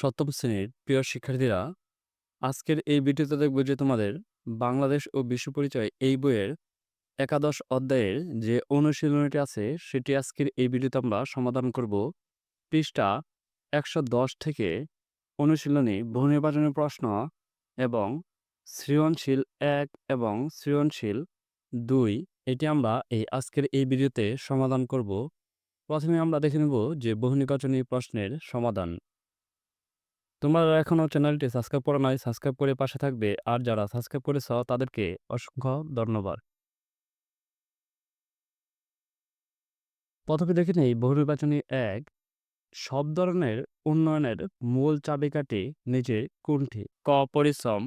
সপ্তম শ্রেণির প্রিয় শিক্ষার্থীরা, আজকের এই ভিডিওতে দেখব যে তোমাদের বাংলাদেশ ও বিশ্ব পরিচয় এই বইয়ের একাদশ অধ্যায়ের যে অনুশীলনীটি আছে, সেটি আজকের এই ভিডিওতে আমরা সমাধান করব। পৃষ্ঠা একশো দশ থেকে অনুশীলনী বহু নির্বাচনী প্রশ্ন এবং সৃজনশীল এক এবং সৃজনশীল দুই, এটি আমরা এই আজকের এই ভিডিওতে সমাধান করব। প্রথমে আমরা দেখে নেব যে বহু নির্বাচনী প্রশ্নের সমাধান। তোমরা এখনও চ্যানেলটি সাবস্ক্রাইব করো নাই, সাবস্ক্রাইব করে পাশে থাকবে। আর যারা সাবস্ক্রাইব করেছ, তাদেরকে অসংখ্য ধন্যবাদ। প্রথমে দেখে নেই, বহুনির্বাচনী এক, সব ধরনের উন্নয়নের মূল চাবিকাঠি নিজে কোনটি ক, পরিশ্রম,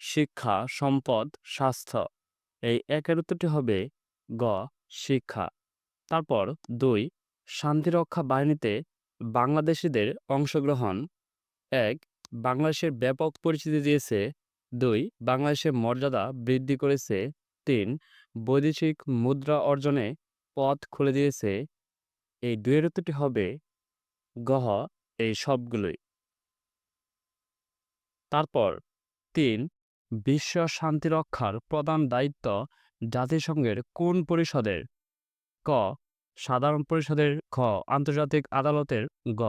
শিক্ষা, সম্পদ, স্বাস্থ্য। এই একের উত্তরটি হবে গ, শিক্ষা। তারপর দুই, শান্তিরক্ষা বাহিনীতে বাংলাদেশিদের অংশগ্রহণ। এক, বাংলাদেশের ব্যাপক পরিচিতি দিয়েছে। দুই, বাংলাদেশের মর্যাদা বৃদ্ধি করেছে। তিন, বৈদেশিক মুদ্রা অর্জনে পথ খুলে দিয়েছে। এই দুয়ের উত্তরটি হবে গহ এই সবগুলোই। তারপর তিন, বিশ্ব শান্তি রক্ষার প্রধান দায়িত্ব জাতিসংঘের কোন পরিষদের? ক, সাধারণ পরিষদের। খ, আন্তর্জাতিক আদালতের। গ,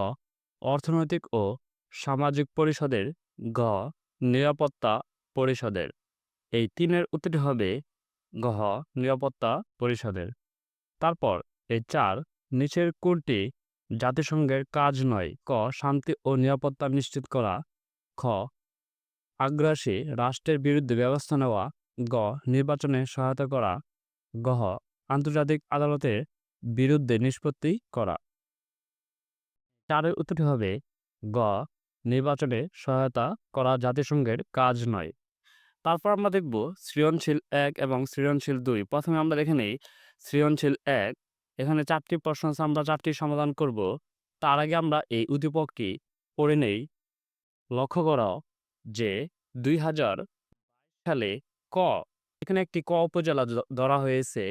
অর্থনৈতিক ও সামাজিক পরিষদের গ, নিরাপত্তা পরিষদের। এই তিনের উত্তরটি হবে গহ নিরাপত্তা পরিষদের। তারপর এই চার, নিচের কোনটি জাতিসংঘের কাজ নয়? ক, শান্তি ও নিরাপত্তা নিশ্চিত করা। খ, আগ্রাসী রাষ্ট্রের বিরুদ্ধে ব্যবস্থা নেওয়া। গ, নির্বাচনে সহায়তা করা। গহ আন্তর্জাতিক আদালতের বিরুদ্ধে নিষ্পত্তি করা। চারের উত্তরটি হবে গ নির্বাচনে সহায়তা করা জাতিসংঘের কাজ নয়। তারপর আমরা দেখব সৃজনশীল এক এবং সৃজনশীল দুই। প্রথমে আমরা দেখে নেই সৃজনশীল এক, এখানে চারটি প্রশ্ন আছে, আমরা চারটি সমাধান করব। তার আগে আমরা এই উদ্দীপকটি পড়ে নেই। লক্ষ্য করো যে দুই হাজার সালে ক, এখানে একটি ক উপজেলা ধরা হয়েছে।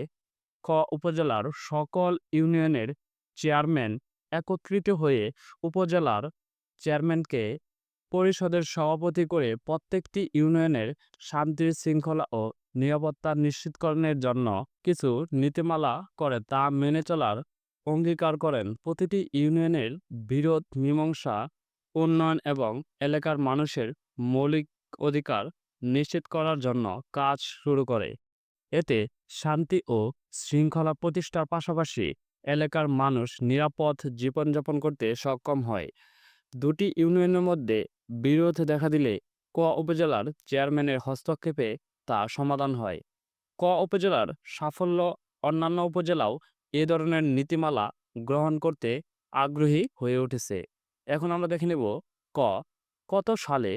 ক উপজেলার সকল ইউনিয়নের চেয়ারম্যান একত্রিত হয়ে উপজেলার চেয়ারম্যানকে পরিষদের সভাপতি করে প্রত্যেকটি ইউনিয়নের শান্তি শৃঙ্খলা ও নিরাপত্তা নিশ্চিতকরণের জন্য কিছু নীতিমালা করে তা মেনে চলার অঙ্গীকার করেন। প্রতিটি ইউনিয়নের বিরোধ, মীমাংসা, উন্নয়ন এবং এলাকার মানুষের মৌলিক অধিকার নিশ্চিত করার জন্য কাজ শুরু করে। এতে শান্তি ও শৃঙ্খলা প্রতিষ্ঠার পাশাপাশি এলাকার মানুষ নিরাপদ জীবনযাপন করতে সক্ষম হয়। দুটি ইউনিয়নের মধ্যে বিরোধ দেখা দিলে ক উপজেলার চেয়ারম্যানের হস্তক্ষেপে তা সমাধান হয়। ক উপজেলার সাফল্য অন্যান্য উপজেলাও এ ধরনের নীতিমালা গ্রহণ করতে আগ্রহী হয়ে উঠেছে। এখন আমরা দেখে নেব ক, কত সালে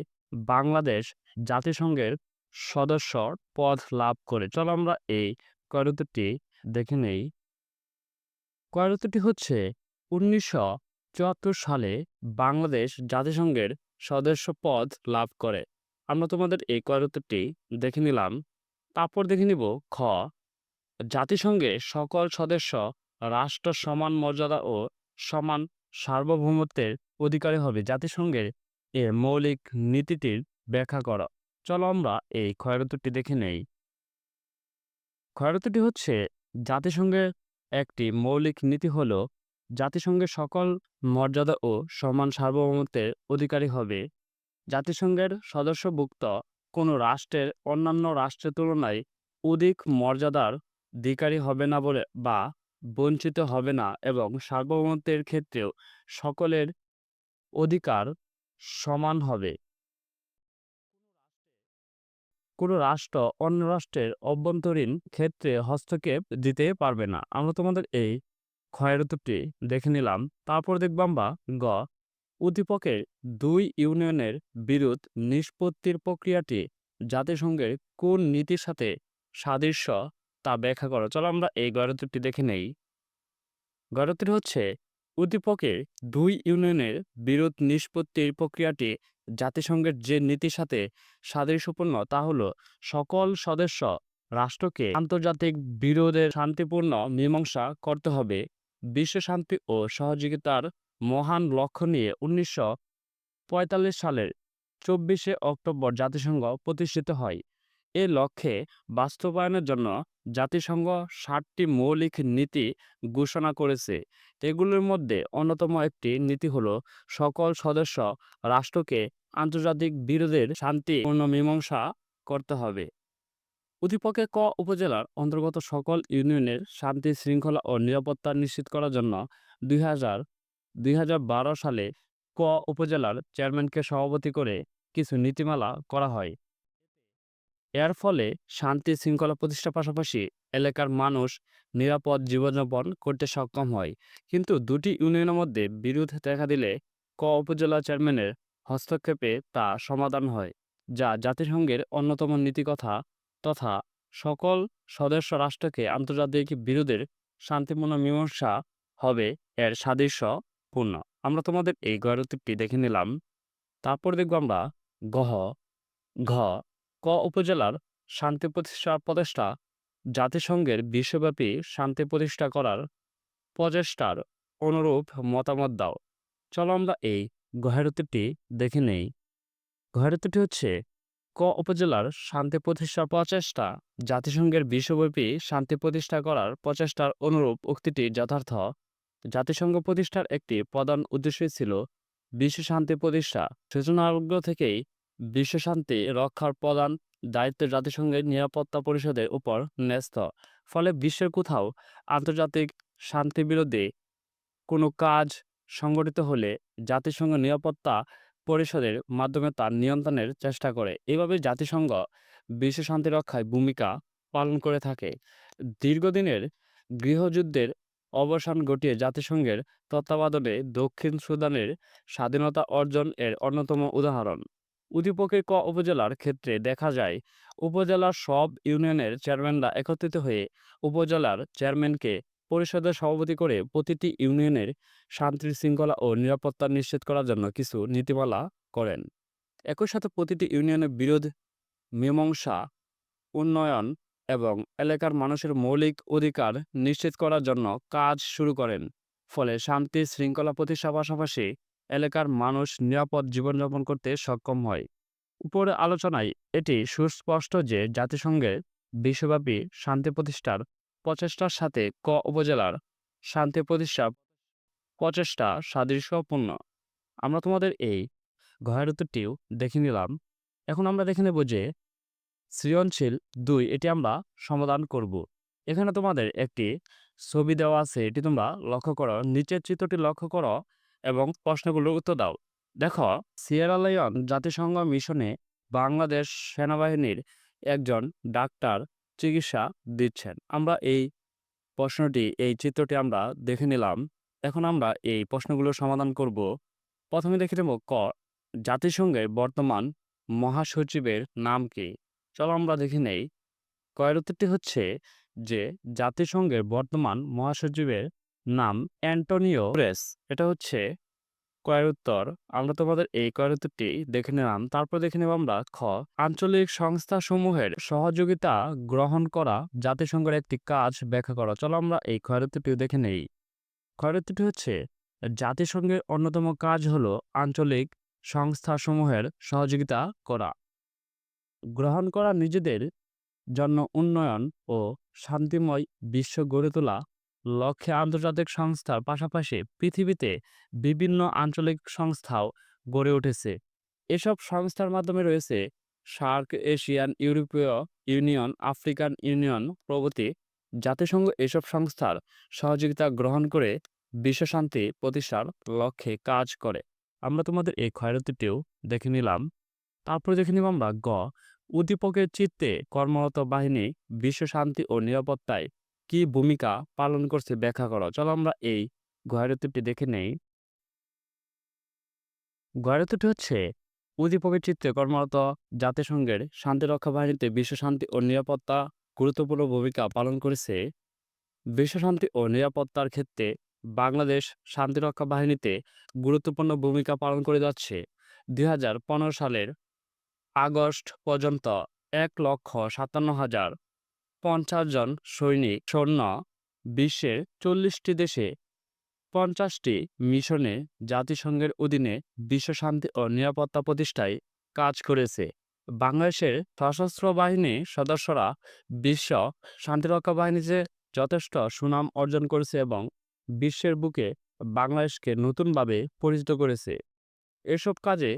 বাংলাদেশ জাতিসংঘের সদস্যর পদ লাভ করে। চলো আমরা এই কয়রুত্তরটি দেখে নেই। কয়রুত্তরটি হচ্ছে উনিশশো চুয়াত্তর সালে বাংলাদেশ জাতিসংঘের সদস্য পদ লাভ করে। আমরা তোমাদের এই কয়রুত্তরটি দেখে নিলাম। তারপর দেখে নিব খ। জাতিসংঘে সকল সদস্য রাষ্ট্র সমান মর্যাদা ও সমান সার্বভৌমত্বের অধিকারী হবে। জাতিসংঘের এর মৌলিক নীতিটির ব্যাখ্যা করা। চলো আমরা এই ক্ষয়রতুটি দেখে নেই। ক্ষয়রতুটি হচ্ছে, জাতিসংঘের একটি মৌলিক নীতি হল জাতিসংঘের সকল মর্যাদা ও সমান সার্বভৌমত্বের অধিকারী হবে। জাতিসংঘের সদস্যভুক্ত কোনো রাষ্ট্রের অন্যান্য রাষ্ট্রের তুলনায় অধিক মর্যাদার অধিকারী হবে না বলে বা বঞ্চিত হবে না এবং সার্বভৌমত্বের ক্ষেত্রেও সকলের অধিকার সমান হবে। কোনো রাষ্ট্র অন্য রাষ্ট্রের অভ্যন্তরীণ ক্ষেত্রে হস্তক্ষেপ দিতে পারবে না। আমরা তোমাদের এই ক্ষয়ের দেখে নিলাম। তারপর দেখব আমরা গ, উদ্দীপকের দুই ইউনিয়নের বিরোধ নিষ্পত্তির প্রক্রিয়াটি জাতিসংঘের কোন নীতির সাথে সাদৃশ্য তা ব্যাখ্যা করো। চলো আমরা এই গড়াতুরটি দেখে নেই। গড়াতুরটি হচ্ছে উদ্দীপকের দুই ইউনিয়নের বিরোধ নিষ্পত্তির প্রক্রিয়াটি জাতিসংঘের যে নীতির সাথে সাদৃশ্যপূর্ণ তা হলো সকল সদস্য রাষ্ট্রকে আন্তর্জাতিক বিরোধের শান্তিপূর্ণ মীমাংসা করতে হবে। বিশ্ব শান্তি ও সহযোগিতার মহান লক্ষ্য নিয়ে উনিশশো পঁয়তাল্লিশ সালের চব্বিশে অক্টোবর জাতিসংঘ প্রতিষ্ঠিত হয়। এ লক্ষ্যে বাস্তবায়নের জন্য জাতিসংঘ ষাটটি মৌলিক নীতি ঘোষণা করেছে। এগুলোর মধ্যে অন্যতম একটি নীতি হলো, সকল সদস্য রাষ্ট্রকে আন্তর্জাতিক বিরোধের শান্তিপূর্ণ মীমাংসা করতে হবে। উদ্দীপকে ক উপজেলার অন্তর্গত সকল ইউনিয়নের শান্তি, শৃঙ্খলা ও নিরাপত্তা নিশ্চিত করার জন্য দুই হাজার, দুই সালে ক উপজেলার চেয়ারম্যানকে সভাপতি করে কিছু নীতিমালা করা হয়। এর ফলে শান্তি, শৃঙ্খলা প্রতিষ্ঠার পাশাপাশি এলাকার মানুষ নিরাপদ জীবনযাপন করতে সক্ষম হয়। কিন্তু দুটি ইউনিয়নের মধ্যে বিরোধ দেখা দিলে ক উপজেলা চেয়ারম্যানের হস্তক্ষেপে তা সমাধান হয়, যা জাতিসংঘের অন্যতম নীতিকথা। তথা সকল সদস্য রাষ্ট্রকে আন্তর্জাতিক বিরোধের শান্তিপূর্ণ মীমাংসা হবে এর সাদৃশ্যপূর্ণ। আমরা তোমাদের এই গড়তিটি দেখে নিলাম। তারপর দেখব আমরা গহ, ঘ, ক উপজেলার শান্তি প্রতিষ্ঠা প্রচেষ্টা জাতিসংঘের বিশ্বব্যাপী শান্তি প্রতিষ্ঠা করার প্রচেষ্টার অনুরূপ মতামত দাও। চলো আমরা এই গহেরতিটি দেখে নেই। গহেরতিটি হচ্ছে ক উপজেলার শান্তি প্রতিষ্ঠার প্রচেষ্টা। জাতিসংঘের বিশ্বব্যাপী শান্তি প্রতিষ্ঠা করার প্রচেষ্টার অনুরূপ উক্তিটি যথার্থ। জাতিসংঘ প্রতিষ্ঠার একটি প্রধান উদ্দেশ্যই ছিল বিশ্ব শান্তি প্রতিষ্ঠা। সূচনালগ্ন থেকেই বিশ্ব শান্তি রক্ষার প্রধান দায়িত্ব জাতিসংঘের নিরাপত্তা পরিষদের উপর ন্যস্ত। ফলে বিশ্বের কোথাও আন্তর্জাতিক শান্তি বিরোধী কোনো কাজ সংগঠিত হলে জাতিসংঘ নিরাপত্তা পরিষদের মাধ্যমে তার নিয়ন্ত্রণের চেষ্টা করে। এভাবে জাতিসংঘ বিশ্ব শান্তি রক্ষায় ভূমিকা পালন করে থাকে। দীর্ঘদিনের গৃহযুদ্ধের অবসান ঘটিয়ে জাতিসংঘের তত্ত্বাবধানে দক্ষিণ সুদানের স্বাধীনতা অর্জন এর অন্যতম উদাহরণ। উদ্দীপকের ক উপজেলার ক্ষেত্রে দেখা যায়, উপজেলার সব ইউনিয়নের চেয়ারম্যানরা একত্রিত হয়ে উপজেলার চেয়ারম্যানকে পরিষদের সভাপতি করে প্রতিটি ইউনিয়নের শান্তি শৃঙ্খলা ও নিরাপত্তা নিশ্চিত করার জন্য কিছু নীতিমালা করেন। একই সাথে প্রতিটি ইউনিয়নের বিরোধ, মীমাংসা, উন্নয়ন এবং এলাকার মানুষের মৌলিক অধিকার নিশ্চিত করার জন্য কাজ শুরু করেন। ফলে শান্তি শৃঙ্খলা প্রতিষ্ঠার পাশাপাশি এলাকার মানুষ নিরাপদ জীবনযাপন করতে সক্ষম হয়। উপরে আলোচনায় এটি সুস্পষ্ট যে জাতিসংঘের বিশ্বব্যাপী শান্তি প্রতিষ্ঠার প্রচেষ্টার সাথে ক উপজেলার শান্তি প্রতিষ্ঠা প্রচেষ্টা সাদৃশ্যপূর্ণ। আমরা তোমাদের এই গহেরতটিও দেখে নিলাম। এখন আমরা দেখে নেব যে সৃজনশীল দুই এটি আমরা সমাধান করব। এখানে তোমাদের একটি ছবি দেওয়া আছে, এটি তোমরা লক্ষ্য করো। নিচের চিত্রটি লক্ষ্য করো এবং প্রশ্নগুলোর উত্তর দাও। দেখো, সিয়েরা লিওন জাতিসংঘ মিশনে বাংলাদেশ সেনাবাহিনীর একজন ডাক্তার চিকিৎসা দিচ্ছেন। আমরা এই প্রশ্নটি, এই চিত্রটি আমরা দেখে নিলাম। এখন আমরা এই প্রশ্নগুলোর সমাধান করব। প্রথমে দেখে নেব ক, জাতিসংঘের বর্তমান মহাসচিবের নাম কি? চলো আমরা দেখে নেই। কয়ের উত্তরটি হচ্ছে যে, জাতিসংঘের বর্তমান মহাসচিবের নাম অ্যান্টোনিও রেস এটা হচ্ছে কয়ের উত্তর, আমরা তোমাদের এই কয়ের উত্তরটি দেখে নিলাম। তারপর দেখে নেব আমরা, খ, আঞ্চলিক সংস্থা সমূহের সহযোগিতা গ্রহণ করা জাতিসংঘের একটি কাজ ব্যাখ্যা করা। চলো আমরা এই ক্ষয়ের উত্তরটিও দেখে নেই। ক্ষয়ের উত্তরটি হচ্ছে, জাতিসংঘের অন্যতম কাজ হল আঞ্চলিক সংস্থাসমূহের সহযোগিতা করা। গ্রহণ করা নিজেদের জন্য উন্নয়ন ও শান্তিময় বিশ্ব গড়ে তোলা লক্ষ্যে আন্তর্জাতিক সংস্থার পাশাপাশি পৃথিবীতে বিভিন্ন আঞ্চলিক সংস্থাও গড়ে উঠেছে। এসব সংস্থার মাধ্যমে রয়েছে সার্ক এশিয়ান ইউরোপীয় ইউনিয়ন, আফ্রিকান ইউনিয়ন প্রভৃতি। জাতিসংঘ এসব সংস্থার সহযোগিতা গ্রহণ করে বিশ্বশান্তি প্রতিষ্ঠার লক্ষ্যে কাজ করে। আমরা তোমাদের এই ক্ষয়রতিটিও দেখে নিলাম। তারপরে দেখে নিব আমরা গ, উদ্দীপকের চিত্তে কর্মরত বাহিনী বিশ্ব শান্তি ও নিরাপত্তায় কি ভূমিকা পালন করছে ব্যাখ্যা করো। চলো আমরা এই গয়ারতিটি দেখে নেই। গয়ারতিটি হচ্ছে উদ্দীপকের চিত্রে কর্মরত জাতিসংঘের শান্তিরক্ষা বাহিনীতে বিশ্ব শান্তি ও নিরাপত্তা গুরুত্বপূর্ণ ভূমিকা পালন করেছে। বিশ্ব শান্তি ও নিরাপত্তার ক্ষেত্রে বাংলাদেশ শান্তিরক্ষা বাহিনীতে গুরুত্বপূর্ণ ভূমিকা পালন করে যাচ্ছে। দুই হাজার পনেরো সালের আগস্ট পর্যন্ত এক লক্ষ সাতান্ন হাজার পঞ্চাশ জন সৈনিক সৈন্য বিশ্বের চল্লিশটি দেশে পঞ্চাশটি মিশনে জাতিসংঘের অধীনে বিশ্বশান্তি ও নিরাপত্তা প্রতিষ্ঠায় কাজ করেছে। বাংলাদেশের সশস্ত্র বাহিনী সদস্যরা বিশ্ব শান্তিরক্ষা বাহিনীতে যথেষ্ট সুনাম অর্জন করেছে এবং বিশ্বের বুকে বাংলাদেশকে নতুনভাবে পরিচিত করেছে। এসব কাজে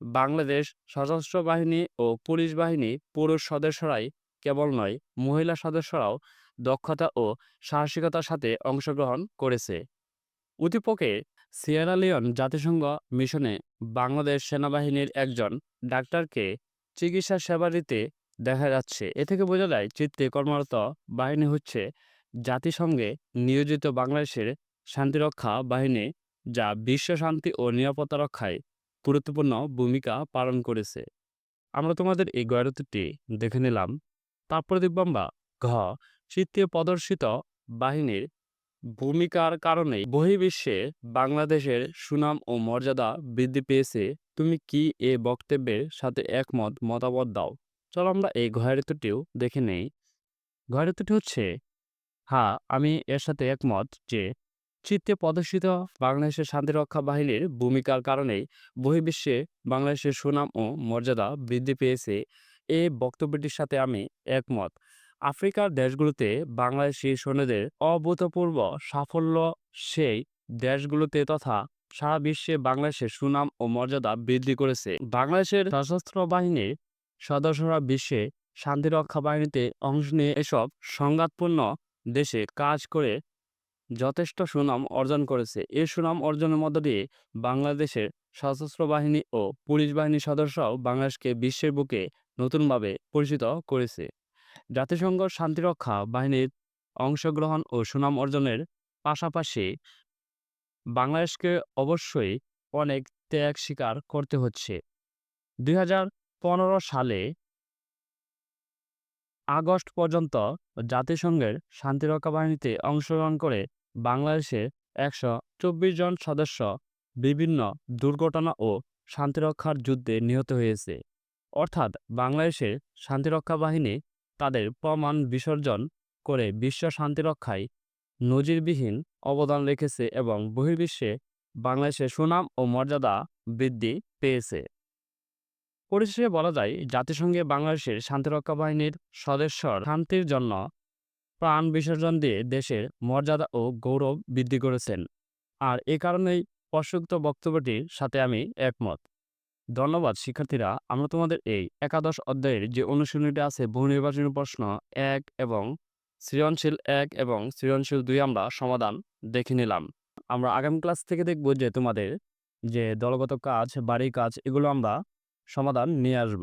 বাংলাদেশ সশস্ত্র বাহিনী ও পুলিশ বাহিনী পুরুষ সদস্যরাই কেবল নয়, মহিলা সদস্যরাও দক্ষতা ও সাহসিকতার সাথে অংশগ্রহণ করেছে। উদ্দীপকে সিয়েরা লিওন জাতিসংঘ মিশনে বাংলাদেশ সেনাবাহিনীর একজন ডাক্তারকে চিকিৎসা সেবা দিতে দেখা যাচ্ছে। এ থেকে বোঝা যায়, চিত্তে কর্মরত বাহিনী হচ্ছে জাতিসংঘে নিয়োজিত বাংলাদেশের শান্তিরক্ষা বাহিনী, যা বিশ্ব শান্তি ও নিরাপত্তা রক্ষায় গুরুত্বপূর্ণ ভূমিকা পালন করেছে। আমরা তোমাদের এই গয়রতিটি দেখে নিলাম তারপরে আমরা ঘ চিত্রে প্রদর্শিত বাহিনীর ভূমিকার কারণেই বহির্বিশ্বে বাংলাদেশের সুনাম ও মর্যাদা বৃদ্ধি পেয়েছে। তুমি কি এ বক্তব্যের সাথে একমত, মতামত দাও? চলো আমরা এই ঘয়রতুটিও দেখে নেই। ঘয়রতুটি হচ্ছে হ্যাঁ আমি এর সাথে একমত যে চিত্তে প্রদর্শিত বাংলাদেশের শান্তিরক্ষা বাহিনীর ভূমিকার কারণেই বহির্বিশ্বে বাংলাদেশের সুনাম ও মর্যাদা বৃদ্ধি পেয়েছে। এই বক্তব্যটির সাথে আমি একমত। আফ্রিকার দেশগুলোতে বাংলাদেশি সৈন্যদের অভূতপূর্ব সাফল্য সেই দেশগুলোতে তথা সারা বিশ্বে বাংলাদেশের সুনাম ও মর্যাদা বৃদ্ধি করেছে। বাংলাদেশের সশস্ত্র বাহিনীর সদস্যরা বিশ্বে শান্তিরক্ষা বাহিনীতে অংশ নিয়ে এসব সংঘাতপূর্ণ দেশে কাজ করে যথেষ্ট সুনাম অর্জন করেছে। এই সুনাম অর্জনের মধ্য দিয়ে বাংলাদেশের সশস্ত্র বাহিনী ও পুলিশ বাহিনীর সদস্যরাও বাংলাদেশকে বিশ্বের বুকে নতুনভাবে পরিচিত করেছে। জাতিসংঘ শান্তিরক্ষা বাহিনীর অংশগ্রহণ ও সুনাম অর্জনের পাশাপাশি বাংলাদেশকে অবশ্যই অনেক ত্যাগ স্বীকার করতে হচ্ছে। দুই হাজার পনেরো সালে আগস্ট পর্যন্ত জাতিসংঘের শান্তিরক্ষা বাহিনীতে অংশগ্রহণ করে বাংলাদেশের একশো চব্বিশ জন সদস্য বিভিন্ন দুর্ঘটনা ও শান্তিরক্ষার যুদ্ধে নিহত হয়েছে। অর্থাৎ বাংলাদেশের শান্তিরক্ষা বাহিনী তাদের প্রমাণ বিসর্জন করে বিশ্ব শান্তিরক্ষায় নজিরবিহীন অবদান রেখেছে এবং বহির্বিশ্বে বাংলাদেশের সুনাম ও মর্যাদা বৃদ্ধি পেয়েছে। পরিশেষে বলা যায়, জাতিসংঘে বাংলাদেশের শান্তিরক্ষা বাহিনীর সদস্য শান্তির জন্য প্রাণ বিসর্জন দিয়ে দেশের মর্যাদা ও গৌরব বৃদ্ধি করেছেন। আর এ কারণেই প্রসুক্ত বক্তব্যটির সাথে আমি একমত। ধন্যবাদ, শিক্ষার্থীরা। আমরা তোমাদের এই একাদশ অধ্যায়ের যে অনুশীলনীটা আছে, বহু নির্বাচনী প্রশ্ন এক এবং সৃজনশীল এক এবং সৃজনশীল দুই আমরা সমাধান দেখে নিলাম। আমরা আগামী ক্লাস থেকে দেখব যে তোমাদের যে দলগত কাজ বাড়ি কাজ, এগুলো আমরা সমাধান নিয়ে আসব।